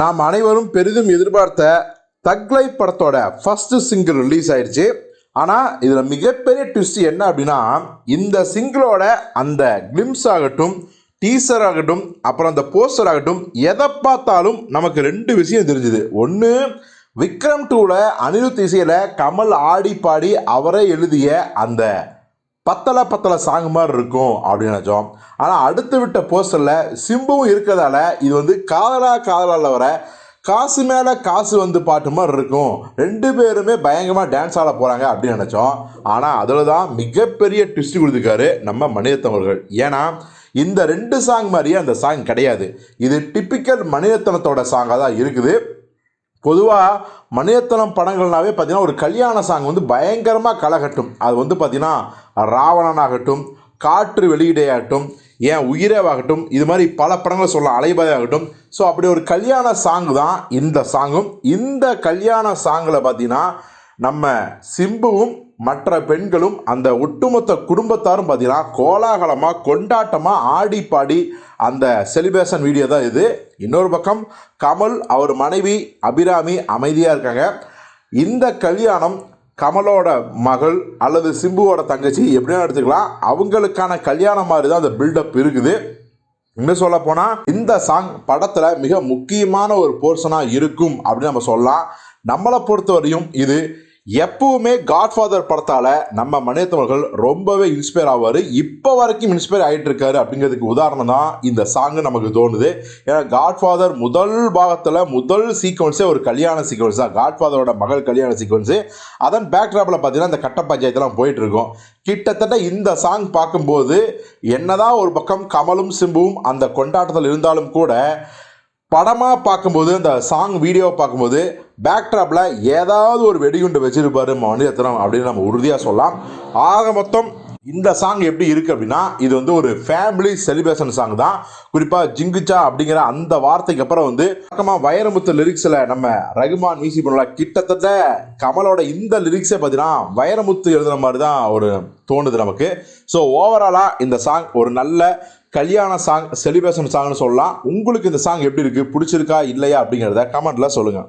நாம் அனைவரும் பெரிதும் எதிர்பார்த்த தக்லை படத்தோட ஃபர்ஸ்ட் சிங்கிள் ரிலீஸ் ஆயிடுச்சு. ஆனால் இதில் மிகப்பெரிய ட்விஸ்ட் என்ன அப்படின்னா இந்த சிங்கிளோட அந்த கிளிம்ஸ் ஆகட்டும் டீசர் ஆகட்டும் அப்புறம் அந்த போஸ்டர் ஆகட்டும் எதை பார்த்தாலும் நமக்கு ரெண்டு விஷயம் தெரிஞ்சுது. ஒன்று விக்ரம் டூவில் அனிருத் இசையில் கமல் ஆடி பாடி அவரே எழுதிய அந்த பத்தலை பத்தலை சாங் மாதிரி இருக்கும் அப்படின்னு நினச்சோம். ஆனால் அடுத்து விட்ட போஸ்டரில் சிம்புவும் இருக்கிறதால இது வந்து காதலா காதலால் வர காசு மேலே காசு வந்து பாட்டு மாதிரி இருக்கும். ரெண்டு பேருமே பயங்கரமாக டான்ஸ் ஆட போகிறாங்க அப்படின்னு நினச்சோம். ஆனால் அதில் தான் மிகப்பெரிய ட்விஸ்ட் கொடுத்துருக்காரு நம்ம மணிரத்னம் அவர்கள். ஏன்னா இந்த ரெண்டு சாங் மாதிரியே அந்த சாங் கிடையாது. இது டிப்பிக்கல் மணிரத்னத்தோட சாங்காக தான் இருக்குது. பொதுவாக மணிரத்னம் படங்கள்னாவே பார்த்தீங்கன்னா ஒரு கல்யாண சாங் வந்து பயங்கரமாக களை கட்டும். அது வந்து பார்த்திங்கன்னா ராவணனாகட்டும் காற்று வெளியிடையாகட்டும் ஏன் உயிரேவாகட்டும் இது மாதிரி பல படங்களை சொல்லலாம் அலைபாயாகட்டும். ஸோ அப்படி ஒரு கல்யாண சாங் தான் இந்த சாங்கும் இந்த கல்யாண சாங்கில் பார்த்தீங்கன்னா நம்ம சிம்புவும் மற்ற பெண்களும் அந்த ஒட்டுமொத்த குடும்பத்தாரும் பார்த்தீங்கன்னா கோலாகலமாக கொண்டாட்டமாக ஆடி பாடி அந்த செலிப்ரேஷன் வீடியோ தான் இது. இன்னொரு பக்கம் கமல் அவர் மனைவி அபிராமி அமைதியாக இருக்காங்க. இந்த கல்யாணம் கமலோட மகள் அல்லது சிம்புவோட தங்கச்சி எப்படின்னா எடுத்துக்கலாம். அவங்களுக்கான கல்யாணம் மாதிரி தான் அந்த பில்டப் இருக்குது. இன்னும் சொல்ல போனால் இந்த சாங் படத்தில் மிக முக்கியமான ஒரு போர்ஷனாக இருக்கும் அப்படின்னு நம்ம சொல்லலாம். நம்மளை பொறுத்தவரையும் இது எப்பவுமே காட்ஃபாதர் படத்தால் நம்ம மனிதர்கள் ரொம்பவே இன்ஸ்பயர் ஆவார். இப்போ வரைக்கும் இன்ஸ்பயர் ஆகிட்டு இருக்காரு அப்படிங்கிறதுக்கு உதாரணம் தான் இந்த சாங்கு நமக்கு தோணுது. ஏன்னா காட்ஃபாதர் முதல் பாகத்தில் முதல் சீக்வன்ஸே ஒரு கல்யாண சீக்வன்ஸ் தான். காட்ஃபாதரோட மகள் கல்யாண சீக்வன்ஸு அதன் பேக்ராப்பில் பார்த்தீங்கன்னா இந்த கட்ட பஞ்சாயத்துலாம் போயிட்டுருக்கும். கிட்டத்தட்ட இந்த சாங் பார்க்கும்போது என்னதான் ஒரு பக்கம் கமலும் சிம்புவும் அந்த கொண்டாட்டத்தில் இருந்தாலும் கூட படமாக பார்க்கும்போது அந்த சாங் வீடியோவை பார்க்கும்போது பேக்ட்ராப்பில் ஏதாவது ஒரு வெடிகுண்டு வச்சிருப்பாரு மணிரத்னம் அப்படின்னு நம்ம உறுதியாக சொல்லலாம். ஆக மொத்தம் இந்த சாங் எப்படி இருக்குது அப்படின்னா இது வந்து ஒரு ஃபேமிலி செலிப்ரேஷன் சாங் தான். குறிப்பாக ஜிங்குச்சா அப்படிங்கிற அந்த வார்த்தைக்கு அப்புறம் வந்து பக்கமாக வைரமுத்து லிரிக்ஸில் நம்ம ரகுமான் மியூசிக் பண்ணலாம் கிட்டத்தட்ட கமலோட இந்த லிரிக்ஸே பார்த்தீங்கன்னா வைரமுத்து எழுதுன மாதிரி தான் ஒரு தோணுது நமக்கு. ஸோ ஓவராலாக இந்த சாங் ஒரு நல்ல கல்யாண சாங் செலிப்ரேஷன் சாங்னு சொல்லலாம். உங்களுக்கு இந்த சாங் எப்படி இருக்குது பிடிச்சிருக்கா? இல்லையா? அப்படிங்கிறத கமெண்ட்டில் சொல்லுங்கள்